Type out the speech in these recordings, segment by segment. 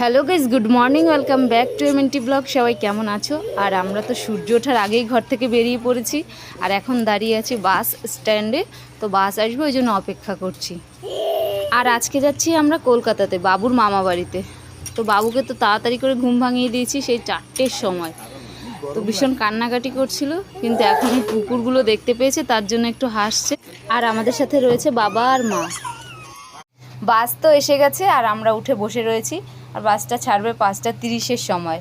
Hello guys good morning welcome back to MNT vlog সবাই কেমন আছো? আর আমরা তো সূর্য ওঠার আগেই ঘর থেকে বেরিয়ে পড়েছি। আর এখন দাঁড়িয়ে আছি বাস স্ট্যান্ডে, তো বাস আসবে, ওই জন্য অপেক্ষা করছি। আর আজকে যাচ্ছি আমরা কলকাতাতে, বাবুর মামা বাড়িতে। তো বাবুকে তো তাড়াতাড়ি করে ঘুম ভাঙিয়ে দিয়েছি সেই চারটের সময়। তো ভীষণ কান্নাকাটি করছিল, কিন্তু এখন কুকুরগুলো দেখতে পেয়েছে, তার জন্য একটু হাসছে। আর আমাদের সাথে রয়েছে বাবা আর মা। বাস তো এসে গেছে, আর আমরা উঠে বসে রয়েছি। আর বাসটা ছাড়বে পাঁচটা তিরিশের সময়।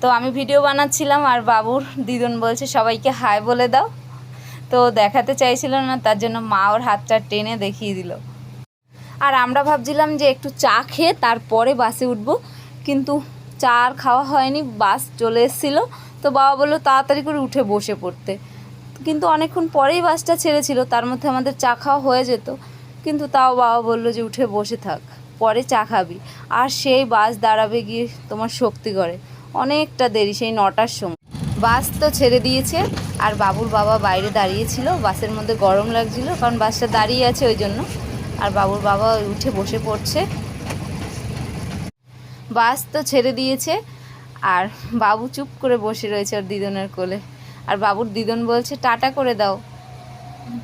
তো আমি ভিডিও বানাচ্ছিলাম আর বাবুর দিদুন বলছে, সবাইকে হাই বলে দাও। তো দেখাতে চাইছিল না, তার জন্য মা ওর হাতটা টেনে দেখিয়ে দিল। আর আমরা ভাবছিলাম যে একটু চা খেয়ে তারপরে বাসে উঠবো, কিন্তু চা আর খাওয়া হয়নি, বাস চলে এসেছিল। তো বাবা বলল, তাড়াতাড়ি করে উঠে বসে পড়তে। কিন্তু অনেকক্ষণ পরেই বাসটা ছেড়েছিল, তার মধ্যে আমাদের চা খাওয়া হয়ে যেত। কিন্তু তাও বাবা বলল যে, উঠে বসে থাক। পরে চা খাবি। আর সেই বাস দাঁড়াবে গিয়ে তোমার শক্তি করে। অনেকটা দেরি, সেই নটার সময়। বাস তো ছেড়ে দিয়েছে, আর বাবুর বাবা বাইরে দাঁড়িয়েছিল। বাসের মধ্যে গরম লাগছিল, কারণ বাসটা দাঁড়িয়ে আছে ওই জন্য। আর বাবুর বাবা উঠে বসে পড়ছে। বাস তো ছেড়ে দিয়েছে, আর বাবু চুপ করে বসে রয়েছে ওর দিদনের কোলে। আর বাবুর দিদন বলছে, টাটা করে দাও।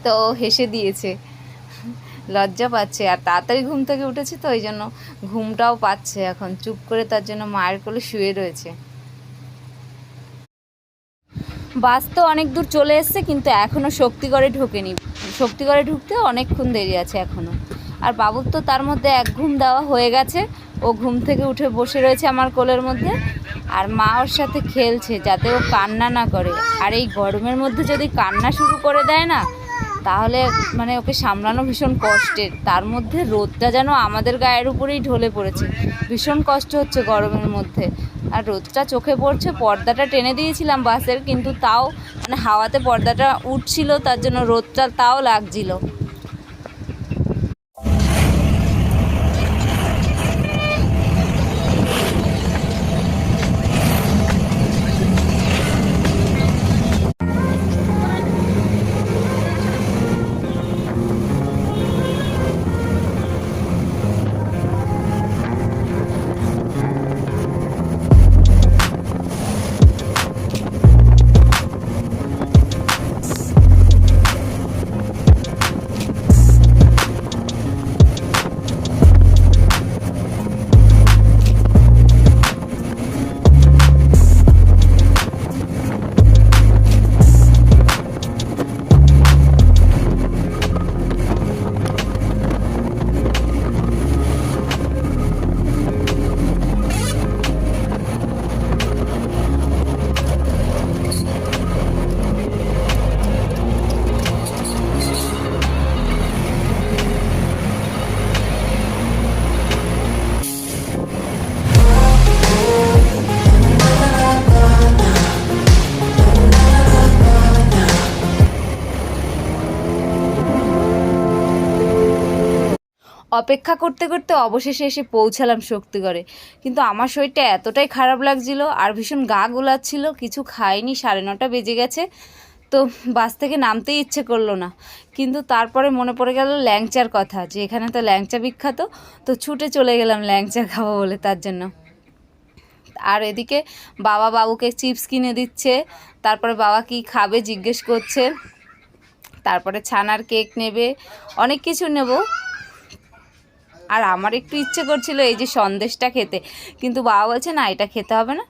তো হেসে দিয়েছে। লজ্জা পাচ্ছে। আর তাড়াতাড়ি ঘুম থেকে উঠেছে তো, ওই জন্য ঘুমটাও পাচ্ছে এখন। চুপ করে তার জন্য মায়ের কোলে শুয়ে রয়েছে। বাস তো অনেক দূর চলে এসছে, কিন্তু এখনও শক্তিগড়ে ঢোকেনি। শক্তিগড়ে ঢুকতে অনেকক্ষণ দেরি আছে এখনও আর বাবুর তো তার মধ্যে এক ঘুম দেওয়া হয়ে গেছে। ও ঘুম থেকে উঠে বসে রয়েছে আমার কোলের মধ্যে। আর মা ওর সাথে খেলছে, যাতে ও কান্না না করে। আর এই গরমের মধ্যে যদি কান্না শুরু করে দেয় না তাহলে মানে ওকে সামলানো ভীষণ কষ্টের। তার মধ্যে রোদটা যেন আমাদের গায়ের উপরেই ঢলে পড়েছে। ভীষণ কষ্ট হচ্ছে গরমের মধ্যে। আর রোদটা চোখে পড়ছে, পর্দাটা টেনে দিয়েছিলাম বাসের, কিন্তু তাও মানে হাওয়াতে পর্দাটা উঠছিল, তার জন্য রোদটা তাও লাগছিল। অপেক্ষা করতে করতে অবশেষে এসে পৌঁছালাম শক্তিগড়ে। কিন্তু আমার শরীরটা এতটাই খারাপ লাগছিল আর ভীষণ গা গোলাচ্ছিল, কিছু খাইনি, সাড়ে নটা বেজে গেছে, তো বাস থেকে নামতেই ইচ্ছে করল না। কিন্তু তারপরে মনে পড়ে গেল ল্যাংচার কথা, যে এখানে তো ল্যাংচা বিখ্যাত, তো ছুটে চলে গেলাম ল্যাংচা খাব বলে তার জন্য। আর এদিকে বাবা বাবুকে চিপস কিনে দিচ্ছে, তারপরে বাবা কি খাবে জিজ্ঞেস করছে, তারপরে ছানার কেক নেবে, অনেক কিছু নেব। আর আমার একটু ইচ্ছে করছিল এই যে সন্দেশটা খেতে। কিন্তু বাবা বলছে, না, এটা খেতে হবে না।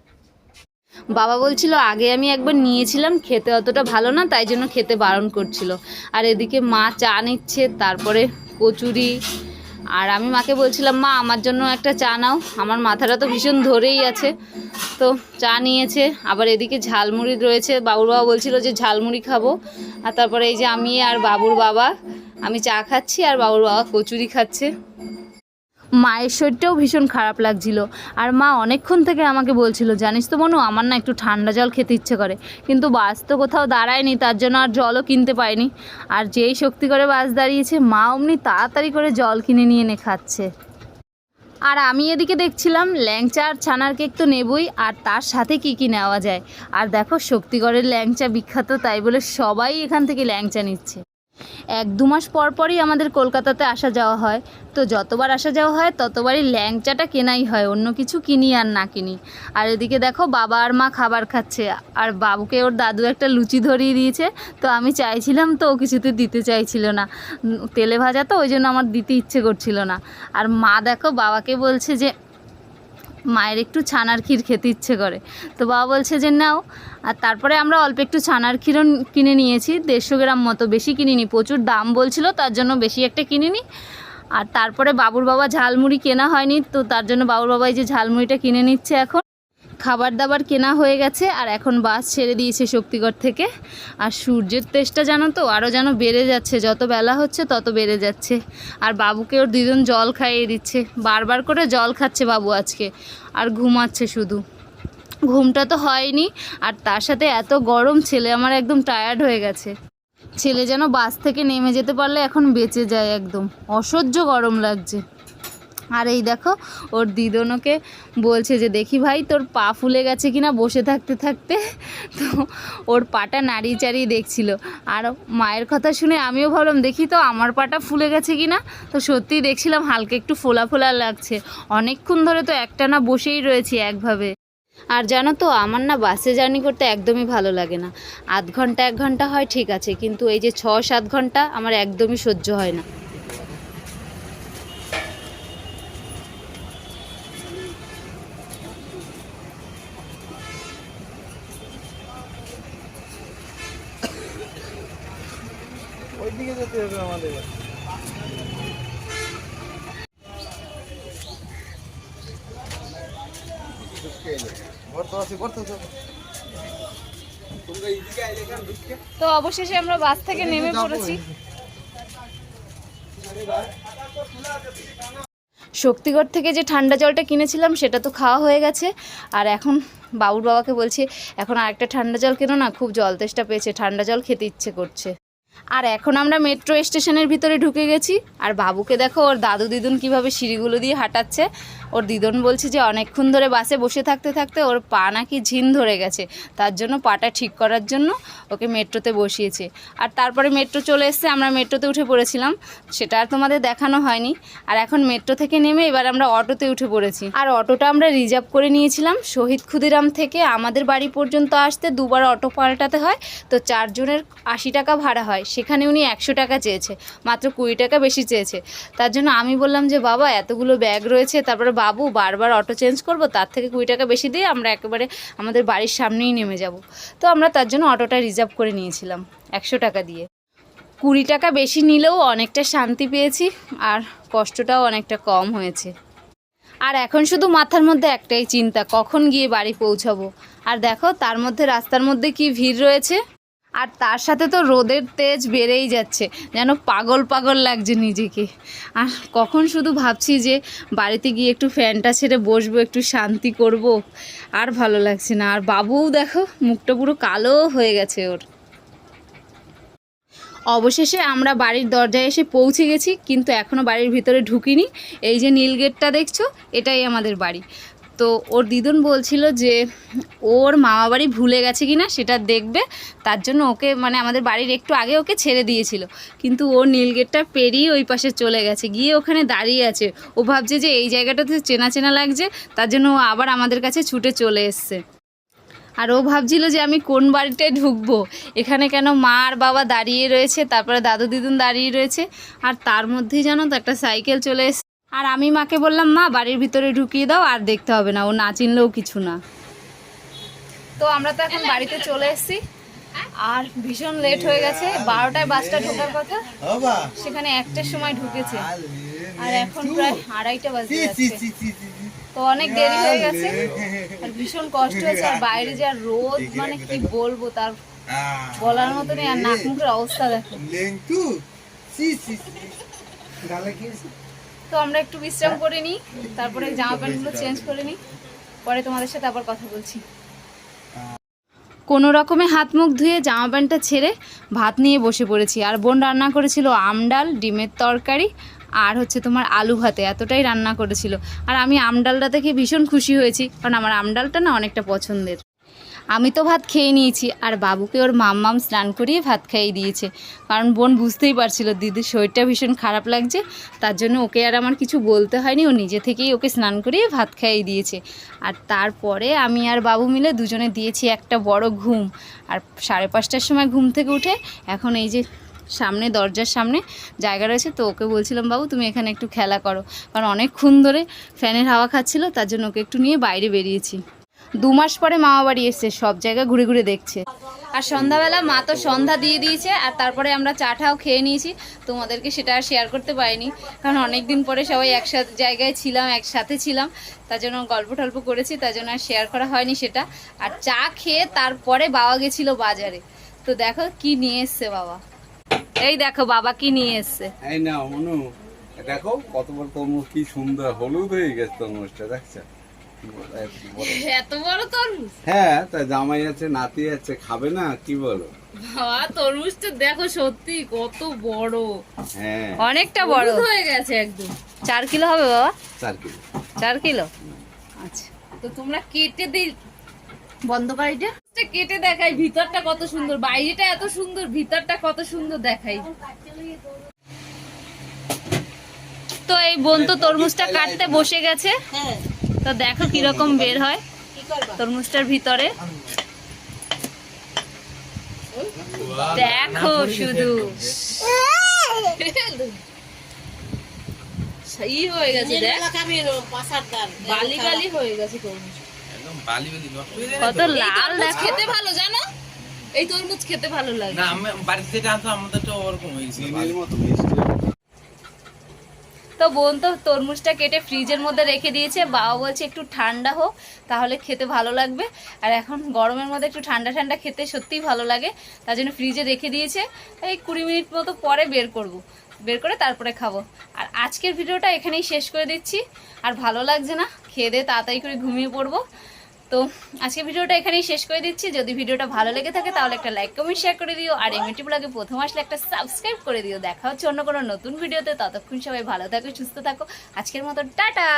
বাবা বলছিল, আগে আমি একবার নিয়েছিলাম, খেতে অতটা ভালো না, তাই জন্য খেতে বারণ করছিল। আর এদিকে মা চা নিচ্ছে, তারপরে কচুরি। আর আমি মাকে বলছিলাম, মা, আমার জন্য একটা চা নাও। আমার মাথাটা তো ভীষণ ধরেই আছে। তো চা নিয়েছে, আবার এদিকে ঝালমুড়ি রয়েছে। বাবুর বাবা বলছিল যে, ঝালমুড়ি খাব। আর তারপরে এই যে আমি আর বাবুর বাবা, আমি চা খাচ্ছি, আর বাবুর বাবা কচুরি খাচ্ছে। মায়ের শরীরটাও ভীষণ খারাপ লাগছিল। আর মা অনেকক্ষণ থেকে আমাকে বলছিল, জানিস তো মনু আমার না একটু ঠান্ডা জল খেতে ইচ্ছে করে। কিন্তু বাস তো কোথাও দাঁড়ায়নি, তার জন্য আর জলও কিনতে পাইনি আর যেই শক্তি করে বাস দাঁড়িয়েছে, মা অমনি তাড়াতাড়ি করে জল কিনে নিয়ে এনে খাচ্ছে। আর আমি এদিকে দেখছিলাম, ল্যাংচা আর ছানার কেক তো নেবই, আর তার সাথে কি কি নেওয়া যায়। আর দেখো, শক্তিগড়ের ল্যাংচা বিখ্যাত, তাই বলে সবাই এখান থেকে ল্যাংচা নিচ্ছে। এক দু মাস পর পরই আমাদের কলকাতাতে আসা যাওয়া হয়। তো যতবার আসা যাওয়া হয়, ততবারই ল্যাংচাটা কেনাই হয়, অন্য কিছু কিনি আর না কিনি। আর এদিকে দেখো, বাবা আর মা খাবার খাচ্ছে, আর বাবুকে ওর দাদু একটা লুচি ধরিয়ে দিয়েছে। তো আমি চাইছিলাম তো ও কিছুতে দিতে চাইছিল না। তেলে ভাজা তো, ওই জন্য আমার দিতে ইচ্ছে করছিল না। আর মা দেখো, বাবাকে বলছে যে মায়ের একটু ছানার ক্ষীর খেতে ইচ্ছে করে। তো বাবা বলছে যে, নাও। আর তারপরে আমরা অল্প একটু ছানার ক্ষীরও কিনে নিয়েছি। দেড়শো গ্রাম মতো বেশি কিনিনি, প্রচুর দাম বলছিল, তার জন্য বেশি একটা কিনিনি। আর তারপরে বাবুর বাবা ঝালমুড়ি কেনা হয়নি, তো তার জন্য বাবুর বাবাই যে ঝালমুড়িটা কিনে নিচ্ছে এখন। খাবার দাবার কেনা হয়ে গেছে আর এখন বাস ছেড়ে দিয়েছে শক্তিগড় থেকে। আর সূর্যের তেজটা জানো তো আরও যেন বেড়ে যাচ্ছে। যত বেলা হচ্ছে, তত বেড়ে যাচ্ছে। আর বাবুকে ওর দুজন জল খাইয়ে দিচ্ছে। বারবার করে জল খাচ্ছে বাবু আজকে। আর ঘুমাচ্ছে শুধু। ঘুমটা তো হয়নি, আর তার সাথে এত গরম ছেলে আমার একদম টায়ার্ড হয়ে গেছে। ছেলে যেন বাস থেকে নেমে যেতে পারলে এখন বেঁচে যায় একদম। অসহ্য গরম লাগছে। আর এই দেখো, ওর দিদনকে বলছে যে, দেখি ভাই, তোর পা ফুলে গেছে কিনা বসে থাকতে থাকতে। তো ওর পাটা নাড়িয়ে চাড়িয়ে দেখছিল। আর মায়ের কথা শুনে আমিও ভাবলাম, দেখি তো, আমার পাটা ফুলে গেছে কিনা? তো সত্যিই দেখছিলাম, হালকা একটু ফোলা ফোলা লাগছে। অনেকক্ষণ ধরে তো একটানা বসেই রয়েছি একভাবে। আর জানো তো, আমার না বাসে জার্নি করতে একদমই ভালো লাগে না। আধ ঘণ্টা এক ঘণ্টা হয়, ঠিক আছে। কিন্তু এই যে ছ সাত ঘণ্টা, আমার একদমই সহ্য হয় না। ওইদিকে যেতে হবে আমাদের। তো অবশেষে আমরা বাস থেকে নেমে পড়েছি। শক্তিগড় থেকে যে ঠান্ডা জলটা কিনেছিলাম সেটা তো খাওয়া হয়ে গেছে। আর এখন বাবুর বাবাকে বলছি এখন আরেকটা ঠান্ডা জল কেনো না খুব জল তেষ্টা পেয়েছে ঠান্ডা জল খেতে ইচ্ছে করছে। আর এখন আমরা মেট্রো স্টেশনের ভিতরে ঢুকে গেছি। আর বাবুকে দেখো, ওর দাদু দিদুন কীভাবে সিঁড়িগুলো দিয়ে হাঁটাচ্ছে। ওর দিদন বলছে যে অনেকক্ষণ ধরে বাসে বসে থাকতে থাকতে ওর পা নাকি ঝিন ধরে গেছে। তার জন্য পাটা ঠিক করার জন্য ওকে মেট্রোতে বসিয়েছে। আর তারপরে মেট্রো চলে এসছে, আমরা মেট্রোতে উঠে পড়েছিলাম। সেটা আর তোমাদের দেখানো হয়নি। আর এখন মেট্রো থেকে নেমে এবার আমরা অটোতে উঠে পড়েছি। আর অটোটা আমরা রিজার্ভ করে নিয়েছিলাম। শহীদ ক্ষুদিরাম থেকে আমাদের বাড়ি পর্যন্ত আসতে দুবার অটো পাল্টাতে হয়। তো চারজনের আশি টাকা ভাড়া হয়। সেখানে উনি একশো টাকা চেয়েছে। মাত্র কুড়ি টাকা বেশি চেয়েছে। তার জন্য আমি বললাম যে, বাবা, এতগুলো ব্যাগ রয়েছে, তারপরে বাবু বারবার অটো চেঞ্জ করব, তার থেকে কুড়ি টাকা বেশি দিয়ে আমরা একেবারে আমাদের বাড়ির সামনেই নেমে যাব। তো আমরা তার জন্য অটোটা রিজার্ভ করে নিয়েছিলাম একশো টাকা দিয়ে। কুড়ি টাকা বেশি নিলেও অনেকটা শান্তি পেয়েছি আর কষ্টটাও অনেকটা কম হয়েছে। আর এখন শুধু মাথার মধ্যে একটাই চিন্তা, কখন গিয়ে বাড়ি পৌঁছাবো? আর দেখো, তার মধ্যে রাস্তার মধ্যে কি ভিড় রয়েছে? আর তার সাথে তো রোদের তেজ বেড়েই যাচ্ছে। যেন পাগল পাগল লাগছে নিজেকে। আর কখন শুধু ভাবছি যে বাড়িতে গিয়ে একটু ফ্যানটা ছেড়ে বসবো, একটু শান্তি করব। আর ভালো লাগছে না। আর বাবুও দেখো, মুখটা পুরো কালো হয়ে গেছে ওর। অবশেষে আমরা বাড়ির দরজায় এসে পৌঁছে গেছি, কিন্তু এখনও বাড়ির ভিতরে ঢুকিনি। এই যে নীল গেটটা দেখছ, এটাই আমাদের বাড়ি। তো ওর দিদুন বলছিল যে ওর মামা বাড়ি ভুলে গেছে কিনা সেটা দেখবে, তার জন্য ওকে মানে আমাদের বাড়ির একটু আগে ওকে ছেড়ে দিয়েছিল। কিন্তু ও নীল গেটটা পেরিয়ে ওই পাশে চলে গেছে, গিয়ে ওখানে দাঁড়িয়ে আছে। ও ভাবছে যে এই জায়গাটাতে চেনা চেনা লাগছে, তার জন্য ও আবার আমাদের কাছে ছুটে চলে এসছে। আর ও ভাবছিল যে আমি কোন বাড়িটায় ঢুকবো, এখানে কেন মা আর বাবা দাঁড়িয়ে রয়েছে, তারপরে দাদু দিদুন দাঁড়িয়ে রয়েছে, আর তার মধ্যেই জানো তো একটা সাইকেল চলে এসে আর আমি মাকে বললাম মা বাড়ির ভিতরে ঢুকিয়ে দাও আর দেখতে হবে না। ও না চিনলেও কিছু না। তো আমরা তো এখন বাড়িতে চলে এসেছি। আর ভীষণ লেট হয়ে গেছে। বারোটায় বাসটা ঢোকার কথা। সেখানে একটার সময় ঢুকেছে। আর এখন প্রায় আড়াইটা বাজে যাচ্ছে। তো অনেক দেরি হয়ে গেছে। আর ভীষণ কষ্ট হয়েছে। আর বাইরে যা রোদ মানে কি বলব তার বলার মতো নেই আর নাক মুখের অবস্থা দেখো। লেংটু। সি সি গালে কি তো আমরা একটু বিশ্রাম করে নিই, তারপরে জামা প্যান্টগুলো চেঞ্জ করে নিই, পরে তোমাদের সাথে আবার কথা বলছি। কোনো রকমে হাত মুখ ধুয়ে জামা প্যান্টটা ছেড়ে ভাত নিয়ে বসে পড়েছি। আর বোন রান্না করেছিল আমডাল ডিমের তরকারি আর হচ্ছে তোমার আলু ভাতে, এতটাই রান্না করেছিল। আর আমি আমডালটা দেখে ভীষণ খুশি হয়েছি, কারণ আমার আমডালটা না অনেকটা পছন্দের। আমি তো ভাত খেয়ে নিয়েছি, আর বাবুকে ওর মাম্মাম স্নান করিয়ে ভাত খাইয়ে দিয়েছে। কারণ বোন বুঝতেই পারছিল, দিদির শরীরটা ভীষণ খারাপ লাগছে, তার জন্য ওকে আর আমার কিছু বলতে হয়নি, ও নিজে থেকেই ওকে স্নান করিয়ে ভাত খাইয়ে দিয়েছে। আর তারপরে আমি আর বাবু মিলে দুজনে দিয়েছি একটা বড় ঘুম। আর সাড়ে পাঁচটার সময় ঘুম থেকে উঠে এখন এই যে সামনে, দরজার সামনে জায়গা রয়েছে, তো ওকে বলছিলাম, বাবু, তুমি এখানে একটু খেলা করো। কারণ অনেকক্ষণ ধরে ফ্যানের হাওয়া খাচ্ছিল, তার জন্য ওকে একটু নিয়ে বাইরে বেরিয়েছি। দু মাস পরে মামা বাড়ি এসছে সব জায়গা ঘুরে ঘুরে দেখছে। আর সন্ধ্যাবেলা মা তো সন্ধ্যা দিয়ে দিয়েছে আর তারপরে আমরা চাটাও খেয়ে নিয়েছি। তোমাদেরকে সেটা আর শেয়ার করতে পারিনি কারণ অনেক দিন পরে সবাই একসাথে জায়গায় ছিলাম একসাথে ছিলাম। তার জন্য গল্প টল্প করেছি তার জন্য আর শেয়ার করা হয়নি সেটা। আর চা খেয়ে তারপরে বাবা গেছিল বাজারে। তো দেখো কি নিয়ে এসছে বাবা। এই দেখো বাবা কি নিয়ে এসছে। এই না অনু। দেখো কত বড় তরমুজ কি সুন্দর হলুদ হয়ে গেছে তরমুজটা দেখছ? এত বড়। তরমুজ? হ্যাঁ তা জামাই আছে নাতি আছে খাবে না কি বলো? বাবা তরমুজটা দেখো সত্যি কত বড়। হ্যাঁ। অনেকটা বড়। হয়ে গেছে একদম। চার কিলো হবে বাবা? চার কিলো। চার কিলো? আচ্ছা তো তোমরা কেটে দিই। বন্ধ বাড়িটা? কেটে দেখাই ভিতরটা কত সুন্দর। বাইরেটা এত সুন্দর ভিতরটা কত সুন্দর দেখাই। তো এই বোন তো তরমুজটা কাটতে বসে গেছে। তো দেখো কীরকম বের হয় তরমুজটার ভিতরে। দেখো শুধু। সেই হয়ে গেছে দেখ। বালি বালি হয়ে গেছে তরমুজ। কত লাল দেখ। খেতে ভালো জানো? এই তরমুজ খেতে ভালো লাগে। না আমি বাড়িতে আমাদের তো ওরকম হয়েছে মতো মিষ্টি। তো বোন তো তরমুজটা কেটে ফ্রিজের মধ্যে রেখে দিয়েছে। বাবা বলছে একটু ঠান্ডা হোক, তাহলে খেতে ভালো লাগবে। আর এখন গরমের মধ্যে একটু ঠান্ডা ঠান্ডা খেতে সত্যিই ভালো লাগে, তার জন্য ফ্রিজে রেখে দিয়েছে। এই কুড়ি মিনিট মতো পরে বের করব, বের করে তারপরে খাব। আর আজকের ভিডিওটা এখানেই শেষ করে দিচ্ছি। আর ভালো লাগছে না, খেয়ে দিয়ে তাড়াতাড়ি করে ঘুমিয়ে পড়ব। তো আজকে ভিডিওটা এখানেই শেষ করে দিচ্ছি। যদি ভিডিওটা ভালো লেগে থাকে তাহলে একটা লাইক কমেন্ট শেয়ার করে দিও। আর এমএটি ব্লগে প্রথম আসলে একটা সাবস্ক্রাইব করে দিও। দেখা হচ্ছে অন্য কোনো নতুন ভিডিওতে। ততক্ষণ সবাই ভালো থাকো, সুস্থ থাকো। আজকের মতো, টাটা!